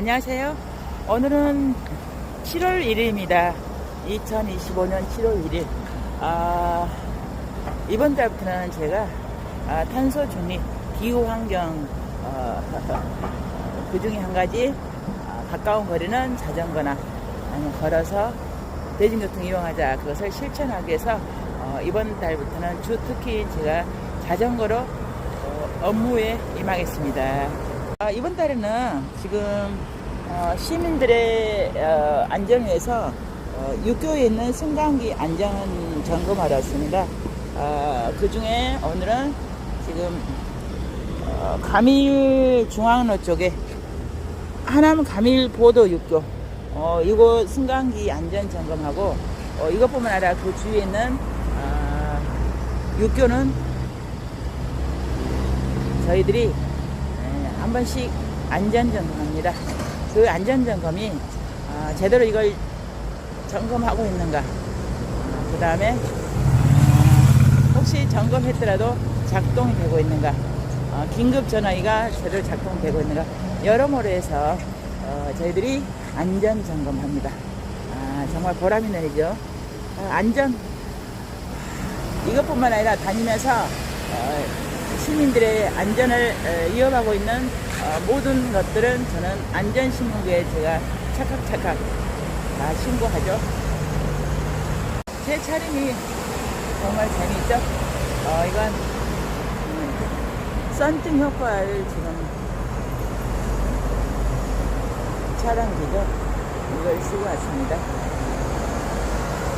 안녕하세요. 오늘은 7월 1일입니다. 2025년 7월 1일. 아, 이번 달부터는 제가 아, 탄소 중립 기후 환경 어, 그 중에 한 가지 아, 가까운 거리는 자전거나 아니면 걸어서 대중교통 이용하자 그것을 실천하기 위해서 어, 이번 달부터는 주 특히 제가 자전거로 어, 업무에 임하겠습니다. 아, 이번 달에는 지금 어, 시민들의 어, 안전을 위해서 어, 육교에 있는 승강기 안전 점검하러 왔습니다. 어, 그 중에 오늘은 지금 어, 감일 중앙로 쪽에 하남 감일 보도 육교 어, 이곳 승강기 안전 점검하고 어, 이것뿐만 아니라 그 주위에 있는 아, 육교는 저희들이 예, 한 번씩 안전 점검합니다. 그 안전 점검이 아, 제대로 이걸 점검하고 있는가. 그 다음에 혹시 점검했더라도 작동이 되고 있는가. 어, 긴급 전화기가 제대로 작동되고 있는가. 여러모로 해서 어, 저희들이 안전 점검합니다. 아, 정말 보람이 내리죠. 아, 안전 이것뿐만 아니라 다니면서 어, 시민들의 안전을 어, 위협하고 있는 어, 모든 것들은 저는 안전신문부에 제가 착각착각 다 신고하죠. 제 차림이 정말 재미있죠. 어, 이건 음, 썬팅 효과를 지금 차량기죠. 이걸 쓰고 왔습니다.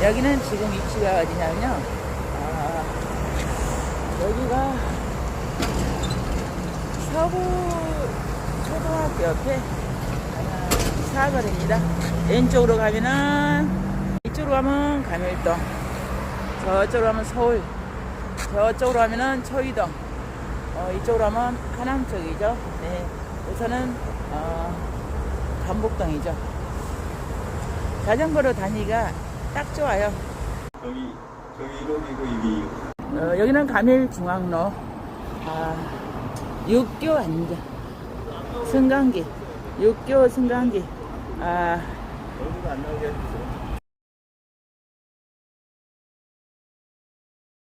여기는 지금 위치가 어디냐면요. 아, 여기가 서구 초등학교 옆에 사거리입니다. 왼쪽으로 가면은 이쪽으로 가면 감일동, 저쪽으로 가면 서울, 저쪽으로 가면은 초이동, 어, 이쪽으로 가면 하남 쪽이죠. 네, 우선은 어, 감복동이죠. 자전거로 다니기가 딱 좋아요. 여기 저기 1호기고 이게 2호. 어, 여기는 감일 중앙로. 아, 육교 안전. 승강기. 육교 승강기. 아,